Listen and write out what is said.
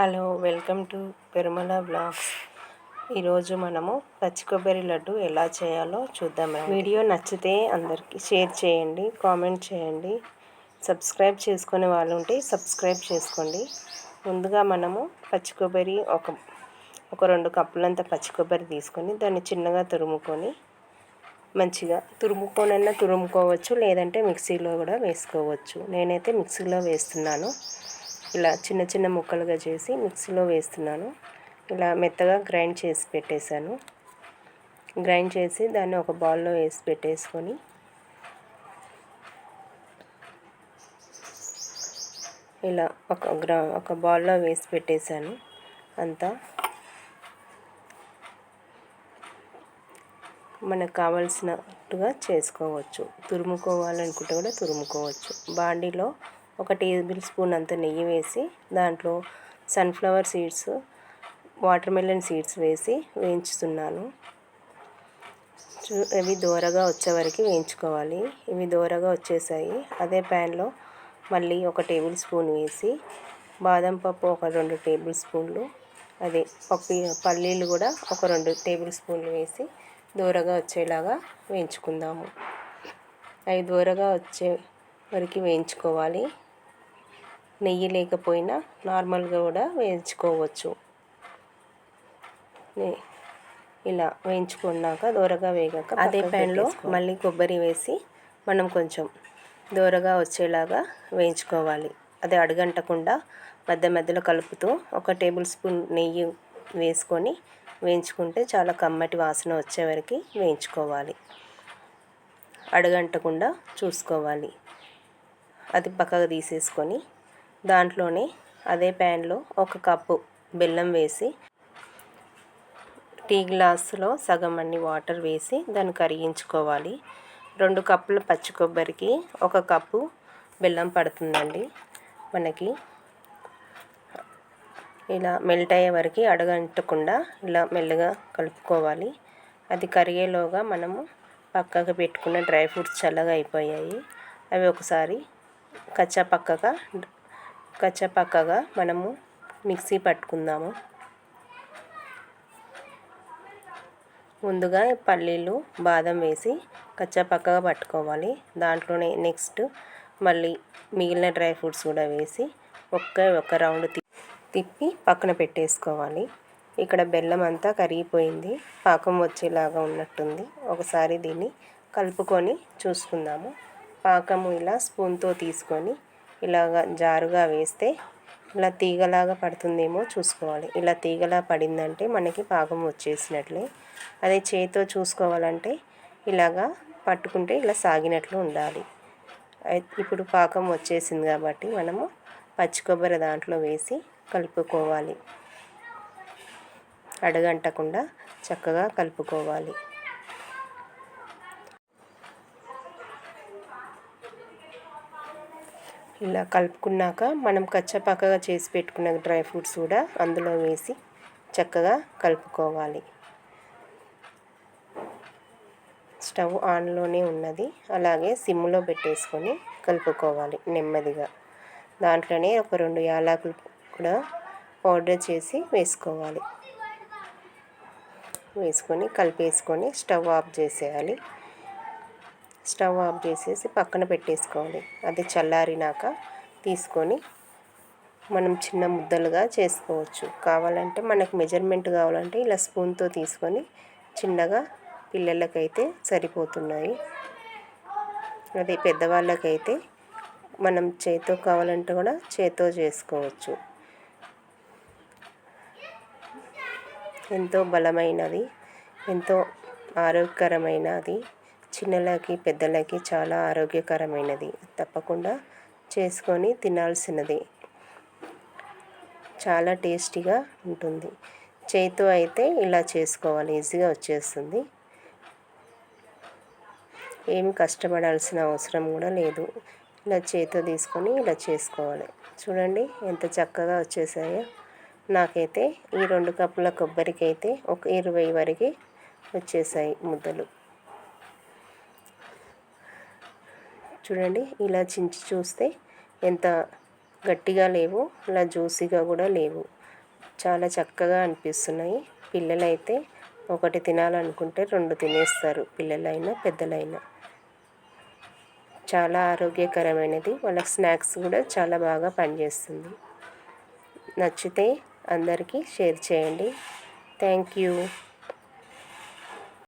Hello welcome to Perumala blogs. ఈరోజు మనము పచ్చి కొబ్బరి లడ్డు ఎలా చేయాలో చూద్దాం వీడియో నచ్చితే అందరికీ షేర్ చేయండి కామెంట్ చేయండి. సబ్స్క్రైబ్ చేసుకునే వాళ్ళు ఉంటే సబ్స్క్రైబ్ చేసుకోండి. ముందుగా మనము పచ్చి కొబ్బరి ఒక ఒక రెండు కప్పులంత పచ్చి కొబ్బరి తీసుకొని దాన్ని చిన్నగా తురుముకొని మంచిగా తురుముకోనన్నా తురుముకోవచ్చు లేదంటే మిక్సీలో కూడా వేసుకోవచ్చు. నేనైతే మిక్సీలో వేస్తున్నాను. ఇలా చిన్న చిన్న ముక్కలుగా చేసి మిక్సీలో వేస్తున్నాను. ఇలా మెత్తగా గ్రైండ్ చేసి పెట్టేశాను. గ్రైండ్ చేసి దాన్ని ఒక బౌల్లో వేసి పెట్టేసుకొని ఇలా ఒక గ్రా ఒక బౌల్లో వేసి పెట్టేశాను అంతా. మనకు కావలసినట్టుగా చేసుకోవచ్చు. తురుముకోవాలనుకుంటే కూడా తురుముకోవచ్చు. బాండీలో ఒక టేబుల్ స్పూన్ అంత నెయ్యి వేసి దాంట్లో sunflower seeds watermelon seeds వేసి వేయించుతున్నాను. ఇవి దూరగా వచ్చే వరకు వేయించుకోవాలి. ఇవి దూరగా వచ్చేసాయి. అదే ప్యాన్లో మళ్ళీ ఒక టేబుల్ స్పూన్ వేసి బాదం పప్పు ఒక రెండు టేబుల్ స్పూన్లు అదే పప్పు పల్లీలు కూడా ఒక రెండు టేబుల్ స్పూన్లు వేసి దూరగా వచ్చేలాగా వేయించుకుందాము. అవి దూరగా వచ్చే వరకు వేయించుకోవాలి. నెయ్యి లేకపోయినా నార్మల్గా కూడా వేయించుకోవచ్చు. ఇలా వేయించుకున్నాక దూరగా వేగాక అదే ప్యాన్లో మళ్ళీ కొబ్బరి వేసి మనం కొంచెం దూరగా వచ్చేలాగా వేయించుకోవాలి. అది అడగంటకుండా మధ్య మధ్యలో కలుపుతూ ఒక టేబుల్ స్పూన్ నెయ్యి వేసుకొని వేయించుకుంటే చాలా కమ్మటి వాసన వచ్చే వరకు వేయించుకోవాలి. అడగంటకుండా చూసుకోవాలి. అది పక్కకు తీసేసుకొని దాంట్లోనే అదే ప్యాన్లో ఒక కప్పు బెల్లం వేసి టీ గ్లాసులో సగం అన్ని వాటర్ వేసి దాన్ని కరిగించుకోవాలి. రెండు కప్పుల పచ్చి కొబ్బరికి ఒక కప్పు బెల్లం పడుతుందండి. మనకి ఇలా మెల్ట్ అయ్యే వరకు అడగంటకుండా ఇలా మెల్లగా కలుపుకోవాలి. అది కరిగేలోగా మనము పక్కకు పెట్టుకున్న డ్రై ఫ్రూట్స్ చల్లగా అయిపోయాయి. అవి ఒకసారి కచ్చా పక్కగా కచ్చపక్కగా మనము మిక్సీ పట్టుకుందాము. ముందుగా పల్లీలు బాదం వేసి కచ్చపక్కగా పట్టుకోవాలి. దాంట్లోనే నెక్స్ట్ మళ్ళీ మిగిలిన డ్రై ఫ్రూట్స్ కూడా వేసి ఒక్క ఒక్క రౌండ్ తిప్పి పక్కన పెట్టేసుకోవాలి. ఇక్కడ బెల్లం అంతా కరిగిపోయింది. పాకం వచ్చేలాగా ఉన్నట్టుంది. ఒకసారి దీన్ని కలుపుకొని చూసుకుందాము. పాకము ఇలా స్పూన్తో తీసుకొని ఇలాగ జారుగా వేస్తే ఇలా తీగలాగా పడుతుందేమో చూసుకోవాలి. ఇలా తీగలా పడిందంటే మనకి పాకం వచ్చేసినట్లే. అదే చేతితో చూసుకోవాలంటే ఇలాగా పట్టుకుంటే ఇలా సాగినట్లు ఉండాలి. ఇప్పుడు పాకం వచ్చేసింది కాబట్టి మనము పచ్చి కొబ్బరి దాంట్లో వేసి కలుపుకోవాలి. అడగంటకుండా చక్కగా కలుపుకోవాలి. ఇలా కలుపుకున్నాక మనం కచ్చపక్కగా చేసి పెట్టుకున్న డ్రై ఫ్రూట్స్ కూడా అందులో వేసి చక్కగా కలుపుకోవాలి. స్టవ్ ఆన్లోనే ఉన్నది. అలాగే సిమ్లో పెట్టేసుకొని కలుపుకోవాలి నెమ్మదిగా. దాంట్లోనే ఒక రెండు యాలకులు కూడా పౌడర్ చేసి వేసుకోవాలి. వేసుకొని కలిపేసుకొని స్టవ్ ఆఫ్ చేసేయాలి. స్టవ్ ఆఫ్ చేసేసి పక్కన పెట్టేసుకోవాలి. అది చల్లారినాక తీసుకొని మనం చిన్న ముద్దలుగా చేసుకోవచ్చు. కావాలంటే మనకు మెజర్మెంట్ కావాలంటే ఇలా స్పూన్తో తీసుకొని చిన్నగా పిల్లలకైతే సరిపోతున్నాయి. అదే పెద్దవాళ్ళకైతే మనం చేతితో కావాలంటే కూడా చేతితో చేసుకోవచ్చు. ఎంతో బలమైనది ఎంతో ఆరోగ్యకరమైనది. చిన్నలకి పెద్దలకి చాలా ఆరోగ్యకరమైనది. తప్పకుండా చేసుకొని తినాల్సినది. చాలా టేస్టీగా ఉంటుంది. చేతితో అయితే ఇలా చేసుకోవాలి. ఈజీగా వచ్చేస్తుంది. ఏమి కష్టపడాల్సిన అవసరం కూడా లేదు. ఇలా చేతితో తీసుకొని ఇలా చేసుకోవాలి. చూడండి ఎంత చక్కగా వచ్చేసాయో. నాకైతే ఈ రెండు కప్పుల కొబ్బరికి అయితే ఒక ఇరవై వరకు వచ్చేసాయి ముద్దలు. చూడండి ఇలా చించి చూస్తే ఎంత గట్టిగా లేవు ఇలా జ్యూసీగా కూడా లేవు. చాలా చక్కగా అనిపిస్తున్నాయి. పిల్లలైతే ఒకటి తినాలనుకుంటే రెండు తినేస్తారు పిల్లలైనా పెద్దలైనా. చాలా ఆరోగ్యకరమైనది. వాళ్ళకి స్నాక్స్ కూడా చాలా బాగా పనిచేస్తుంది. నచ్చితే అందరికీ షేర్ చేయండి. Thank you.